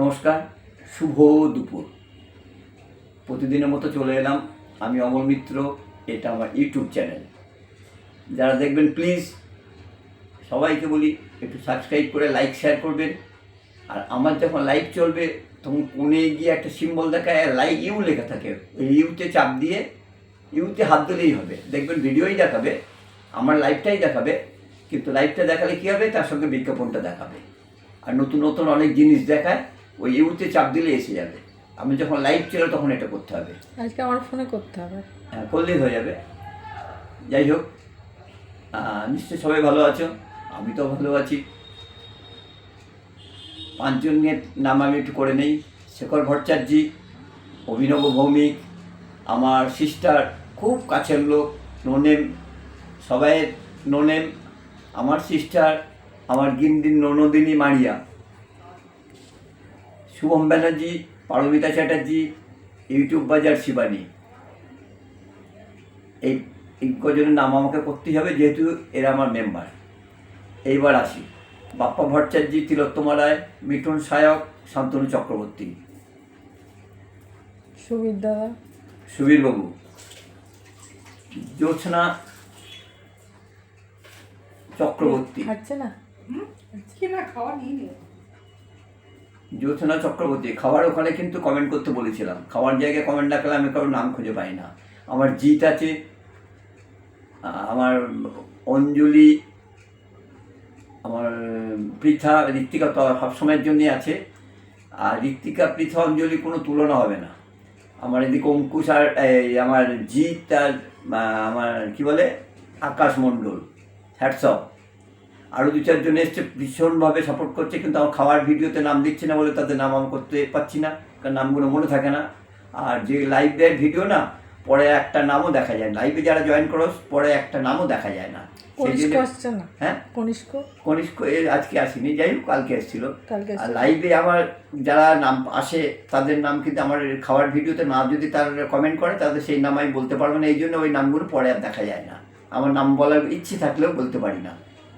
নমস্কার, শুভ দুপুর। প্রতিদিনের মতো চলে এলাম আমি অমল মিত্র, এটা আমার ইউটিউব চ্যানেল। যারা দেখবেন, প্লিজ সবাইকে বলি, একটু সাবস্ক্রাইব করে লাইক, শেয়ার করবেন। আর আমার যখন লাইভ চলবে, তখন কোণে গিয়ে একটা সিম্বল দেখায় লাইক ইউ লেখা থাকে। ওই ইউতে চাপ দিয়ে, ইউতে হাত দিলেই হবে। দেখবেন, ভিডিওই দেখাবে, আমার লাইভটাই দেখাবে, কিন্তু লাইভটা দেখালে কী হবে? তার সঙ্গে বিজ্ঞাপনটা দেখাবে। আর নতুন নতুন অনেক জিনিস দেখায় ওই ইউতে চাপ দিলে এসে যাবে। আমি যখন লাইভ ছিল তখন এটা করতে হবে। আজকে আমার ফোনে করতে হবে। হ্যাঁ করলেই হয়ে যাবে। যাই হোক আহ, নিশ্চয়ই সবাই ভালো আছো আমি তো ভালো আছি। পাঁচজনের নাম আমি একটু করে নেই। শেখর ভট্টাচার্যি অভিনব ভৌমিক আমার সিস্টার খুব কাছের লোক নোনেম সবাই নোনেম আমার সিস্টার আমার গিন্দিন ননদিনী মারিয়া। শুভম ব্যানার্জি পারমিতা চ্যাটার্জি ইউটিউব বাজার শিবানী। এই এই কজনের নাম আমাকে করতেই হবে যেহেতু এরা আমার মেম্বার এইবার আসি। বাপ্পা ভট্টাচার্য তিলোত্তমা রায় মিঠুন সায়ক শান্তনু চক্রবর্তী। সুবির দাদা। সুবীরবাবু জ্যোৎস্না চক্রবর্তী। খাচ্ছে না? কি না খাওয়া নিয়ে জ্যোৎস্না চক্রবর্তী খাওয়ার ওখানে কিন্তু কমেন্ট করতে বলেছিলাম। খাওয়ার জায়গায় কমেন্ট ডাকলে আমি কারোর নাম খুঁজে পাই না। আমার জিৎ আছে আমার অঞ্জলি, আমার পৃথা, ঋত্বিকা তো সবসময়ের জন্যই আছে। আর ঋত্বিকা, পৃথা, অঞ্জলি কোনো তুলনা হবে না। আমার এদিকে অঙ্কুশ আর আমার জিৎ আর আমার কি বলে? আকাশ মণ্ডল হ্যাটসঅপ আরও দু চারজন এসছে ভীষণভাবে সাপোর্ট করছে কিন্তু আমার খাওয়ার ভিডিওতে নাম দিচ্ছে না বলে তাদের নাম আমি করতে পারছি না কারণ নামগুলো মনে থাকে না। আর যে লাইভ দেয় ভিডিও না পরে একটা নামও দেখা যায় লাইভে যারা জয়েন করো পরে একটা নামও দেখা যায় না। হ্যাঁ? কনিষ্ক? কনিষ্ক আজকে আসেনি যাই হোক কালকে এসেছিল। আর লাইভে আমার যারা নাম আসে তাদের নাম কিন্তু আমার খাওয়ার ভিডিওতে না যদি তার কমেন্ট করে তাদের সেই নাম আমি বলতে পারব না এই জন্য ওই নামগুলো পরে আর দেখা যায় না। আমার নাম বলার ইচ্ছে থাকলেও বলতে পারি না।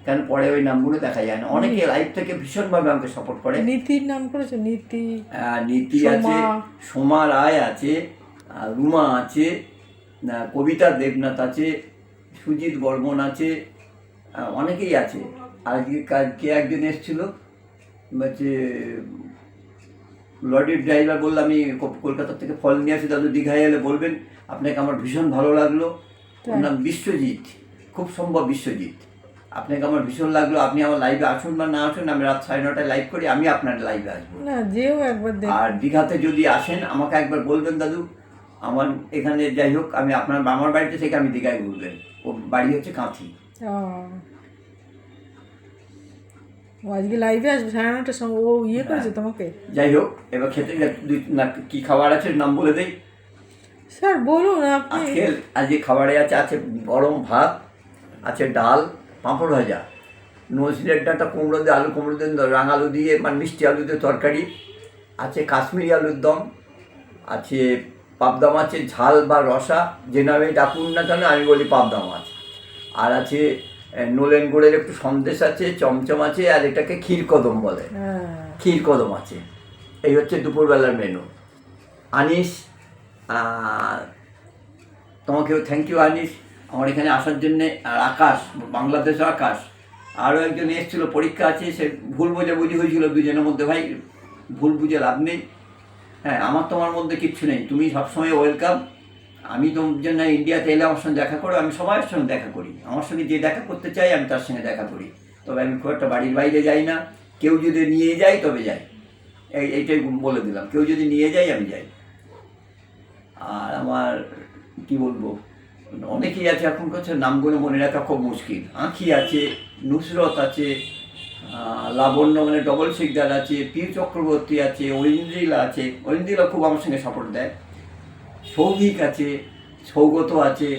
কারণ পরে ওই নামগুলো দেখা যায় না। অনেকে লাইভ থেকে ভীষণভাবে আমাকে সাপোর্ট করে। নীতির নাম করেছ? নীতি নীতি আছে সোমা রায় আছে রুমা আছে কবিতা দেবনাথ আছে সুজিত বর্মন আছে অনেকেই আছে। আজকে কা- একজন এসেছিল? হচ্ছে লরির ড্রাইভার বলল আমি কলকাতা থেকে ফল নিয়ে আসি দাদু দীঘায় এলে বলবেন আপনাকে আমার ভীষণ ভালো লাগল। ওর নাম বিশ্বজিৎ। খুব সম্ভব বিশ্বজিৎ। আপনাকে আমার ভীষণ লাগল। আপনি আমার লাইভে আসুন বা না আসুন আমি রাত সাড়ে নটায় লাইভ করি আমি আপনার লাইভে আসব। না যেও একবার আর দীঘাতে যদি আসেন আমাকে একবার বলবেন দাদু আমার এখানে যাই হোক আমি আপনার মামার বাড়িতে থেকে আমি দীঘায় বলবেন ও বাড়ি হচ্ছে কাঁথি। ও। আজকে লাইভে আসবে সাড়ে নটার সময়। ও ইয়ে করেছে তোমাকে? যাই হোক এবার খেতে দুই না কি খাবার আছে নাম বলে দেই? স্যার বলুন আপনি। আজকে আজকে খাবারে আছে আছে গরম ভাত আছে ডাল পাঁপড় ভাজা। নজরের ডাঁটা কুমড়ো দিয়ে আলু কুমড়ো দিয়ে রাঙা আলু দিয়ে মানে মিষ্টি আলু দিয়ে তরকারি। আছে কাশ্মীরি আলুর দম আছে পাবদা মাছের ঝাল বা রসা যে নামে ডাকুন না কেন আমি বলি পাবদা মাছ। আর আছে নলেন গুড়ের একটু সন্দেশ আছে চমচম আছে আর এটাকে ক্ষীর কদম বলে। হ্যাঁ। ক্ষীর কদম আছে। এই হচ্ছে দুপুরবেলার মেনু আনিস তোমাকেও থ্যাংক ইউ আনিস। আমার এখানে আসার জন্যে, আর আকাশ, বাংলাদেশ আকাশ। আরও একজন এসেছিল, পরীক্ষা আছে, সে ভুল বোঝাবুঝি হয়েছিল দুজনের মধ্যে, ভাই। ভুল বুঝে লাভ নেই। হ্যাঁ আমার তোমার মধ্যে কিচ্ছু নেই। তুমি সবসময় ওয়েলকাম আমি তোমার জন্য ইন্ডিয়াতে এলে আমার সঙ্গে দেখা করো, আমি সবার সঙ্গে দেখা করি। আমার সঙ্গে যে দেখা করতে চাই আমি তার সঙ্গে দেখা করি। তবে আমি খুব একটা বাড়ির বাইরে যাই না। কেউ যদি নিয়ে যায়, তবে যাই। এই, এইটাই বলে দিলাম। কেউ যদি নিয়ে যায়, আমি যাই। আর আমার, কি বলব? অনেকেই আছে এখন করছে নামগুলো মনে রাখা খুব মুশকিল। আঁখি আছে? নুসরত আছে লাবণ্য মানে ডবল শিকদার আছে পীর চক্রবর্তী আছে ঐন্দ্রিলা আছে। ঐন্দ্রিলা খুব আমার সঙ্গে সাপোর্ট দেয়। সৌভিক আছে সৌগত আছে।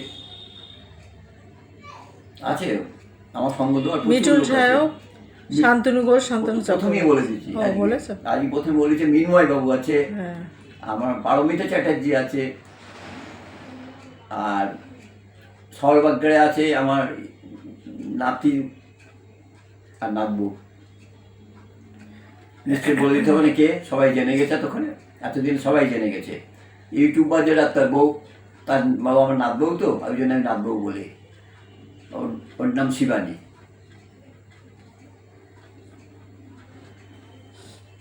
আছে? আমার সঙ্গ দেওয়ার প্রচুর মিঠুন সাহেব শান্তনু ঘোষ শান্তনু প্রথমেই চক্রবর্তী। বলে দিচ্ছি ও, আজ প্রথমে বলেছে মিনময় বাবু আছে। হ্যাঁ। আমার পারমিতা চ্যাটার্জি আছে। আর সরবাগ্রে আছে আমার নাতি আর নাতবু। নিশ্চয়ই বলে দিতে হবে কে? সবাই জেনে গেছে তখন এতদিন সবাই জেনে গেছে। ইউটিউবার যেটা তার বউ, তার বাবা আমার নাত বউ তো, ওই জন্য আমি নাত বউ বলি। ওর ওর নাম শিবানী।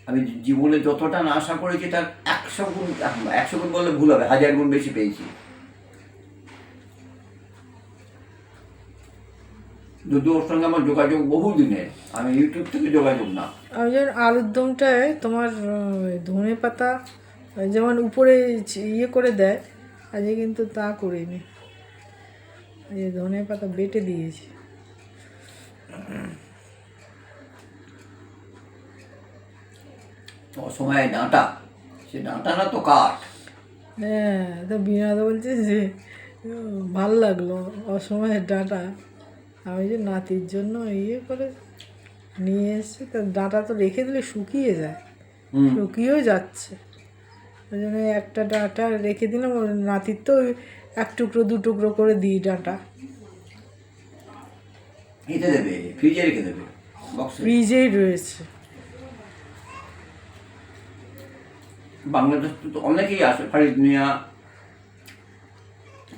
আমি জীবনে যতটা আশা করেছি তার একশো গুণ একশো গুণ বললে ভুল হবে, হাজার গুণ বেশি পেয়েছি। যদিও ওর সঙ্গে আমার যোগাযোগ বহু দিনের আমি ইউটিউব থেকে যোগাযোগ না। আমি যেমন আলুর দমটায় তোমার ধনে পাতা যেমন উপরে ইয়ে করে দেয় আজকে কিন্তু তা করিনি। আজকে ধনে পাতা বেটে দিয়েছি। অসময়ে ডাঁটা সে ডাঁটা না তো কাঠ? হ্যাঁ তো বিনোদ বলছে যে ভালো লাগল অসময়ের ডাঁটা। আমি যে নাতির জন্য ইয়ে করে নিয়ে এসেছি তা ডাঁটা তো রেখে দিলে শুকিয়ে যায়। শুকিয়েও যাচ্ছে। ওই জন্য একটা ডাঁটা রেখে দিলাম ওর নাতির তো ওই এক টুকরো দু টুকরো করে দিই ডাঁটা। ফ্রিজেই রয়েছে। বাংলাদেশ তো অনেকেই আসে ফারিদ মিয়া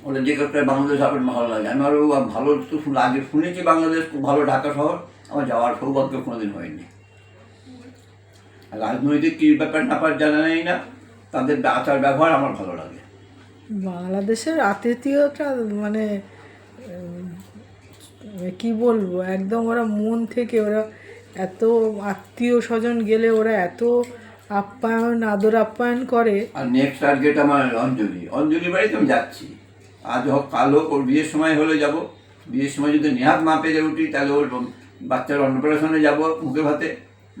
ওরা যে করে বাংলাদেশ আমার ভালো লাগে। আমি আরও ভালো তো আগে শুনেছি বাংলাদেশ খুব ভালো ঢাকা শহর আমার যাওয়ার সৌভাগ্য কোনোদিন হয়নি। রাজনৈতিক কী ব্যাপার ব্যাপার জানা নেই না তাদের আচার ব্যবহার আমার ভালো লাগে। বাংলাদেশের আতিথেয়তা মানে কি বলব একদম ওরা মন থেকে ওরা এত আত্মীয় স্বজন গেলে ওরা এত আপ্যায়ন আদর আপ্যায়ন করে। আর নেক্সট টার্গেট আমার অঞ্জলি। অঞ্জলি বাড়িতে আমি যাচ্ছি। আজ হোক কাল হোক ওর বিয়ের সময় হলে যাব। বিয়ের সময় যদি নেহাত মা পেরে উঠি তাহলে ওর বাচ্চার অন্নপ্রাশনে যাব মুখে ভাতে।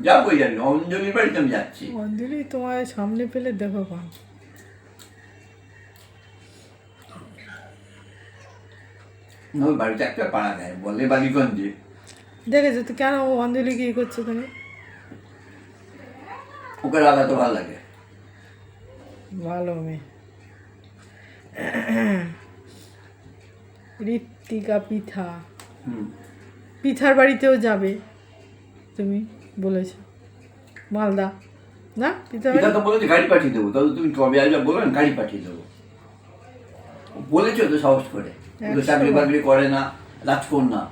যাবোই জানি অঞ্জলির বাড়িতে আমি যাচ্ছি। অঞ্জলি তোমার সামনে পেলে দেখো ওই বাড়িতে একটা পাড়া দেয় বলে বালিগঞ্জে। দেখেছ তো কেন ও অঞ্জলি কি করছ তুমি? ওকে লাগাতে ভালো লাগে। ভালো মেয়ে। ঋত্বিকা পিঠা হুম। পিঠার বাড়িতেও যাবে তুমি বলেছ। মালদা। না পিঠার বাড়ি? তো বলেছে গাড়ি পাঠিয়ে দেবো। তাহলে তুমি কবে আসবে বলবেন গাড়ি পাঠিয়ে দেবো। বলেছ তো সাহস করে। চাকরি বাকরি করে না রাজকন্যা।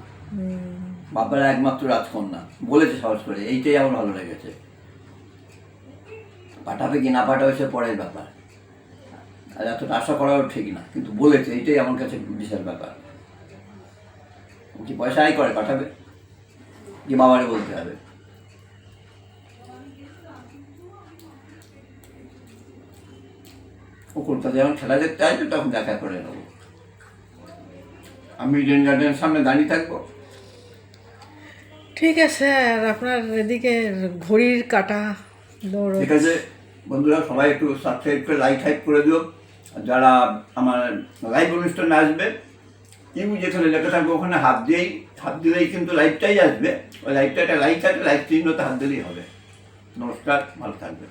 বাপারা একমাত্র রাজকন্যা। বলেছে সাহস করে। এইটাই আমার ভালো লেগেছে। পাঠাবে কি না পাঠাবে সে পরের ব্যাপার। আর এতটা আশা করাও ঠিক না। কিন্তু বলেছে এইটাই আমার কাছে বিশাল ব্যাপার। কি পয়সা আয় করে পাঠাবে? কি বাবারে বলতে হবে? ও কলকাতা যখন খেলা দেখতে আসবে তখন দেখা করে নেব। আমি ইডেন গার্ডেনের সামনে দাঁড়িয়ে থাকব। ঠিক আছে আর আপনার এদিকে ঘড়ির কাটা দৌড়। ঠিক আছে। বন্ধুরা সবাই একটু সাবস্ক্রাইব করে লাইক হাইক করে দিও। যারা আমার লাইভ অনুষ্ঠানে আসবে, কেউ যেখানে লেখা থাকবে ওখানে হাত দিয়েই, হাত দিলেই কিন্তু লাইভটাই আসবে। ওই লাইভটা একটা লাইক আছে লাইভ চিহ্নতে হাত দিলেই হবে। নমস্কার, ভালো থাকবে